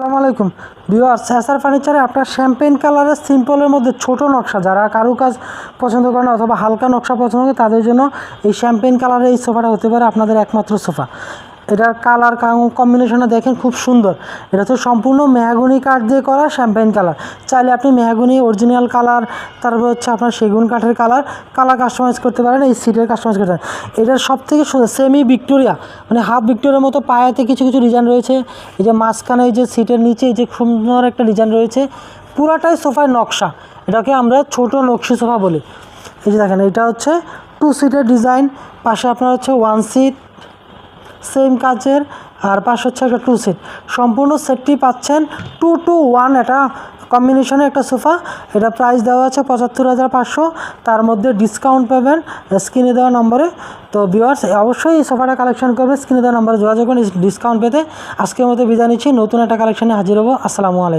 আসসালামু আলাইকুম। স্যাসার ফার্নিচারে আপনার শ্যাম্পেন কালারের সিম্পলের মধ্যে ছোট নকশা, যারা কারুকাজ পছন্দ করে না অথবা হালকা নকশা পছন্দ করে তাদের জন্য এই শ্যাম্পেন কালারের এই সোফাটা হতে পারে আপনাদের একমাত্র সোফা। এটার কালার কম্বিনেশনটা দেখেন খুব সুন্দর। এটা তো সম্পূর্ণ মেহাগুনি কাঠ দিয়ে করা শ্যাম্পেন কালার চাইলে আপনি মেহাগুনি অরিজিনাল কালার তারপর হচ্ছে আপনার সেগুন কাঠের কালার কালার কাস্টমাইজ করতে পারেন, এই সিটের কাস্টমাইজ করতে পারেন। এটার সব থেকে সেমি ভিক্টোরিয়া মানে হাফ ভিক্টোরিয়ার মতো পায়াতে কিছু কিছু ডিজাইন রয়েছে। এই যে মাঝখানে এই যে সিটের নিচে এই যে সুন্দর একটা ডিজাইন রয়েছে। পুরাটাই সোফার নকশা। এটাকে আমরা ছোট নকশি সোফা বলি। এই যে দেখেন, এটা হচ্ছে টু সিটের ডিজাইন পাশে আপনার হচ্ছে ওয়ান সিট সেম কাজের, আর পাশে হচ্ছে একটা টু সিট সম্পূর্ণ সেটটি পাচ্ছেন টু টু ওয়ান এটা কম্বিনেশনে একটা সোফা এটা প্রাইস দেওয়া আছে পঁচাত্তর হাজার পাঁচশো। তার মধ্যে ডিসকাউন্ট পাবেন স্ক্রিনে দেওয়া নম্বরে। তো ভিওয়ার্স অবশ্যই এই সোফাটা কালেকশন করবেন, স্ক্রিনে দেওয়া নম্বরে যোগাযোগ করুন ডিসকাউন্ট পেতে। আজকের মতো বিদায় নিচ্ছি, নতুন একটা কালেকশনে হাজির হব। আসসালামু আলাইকুম।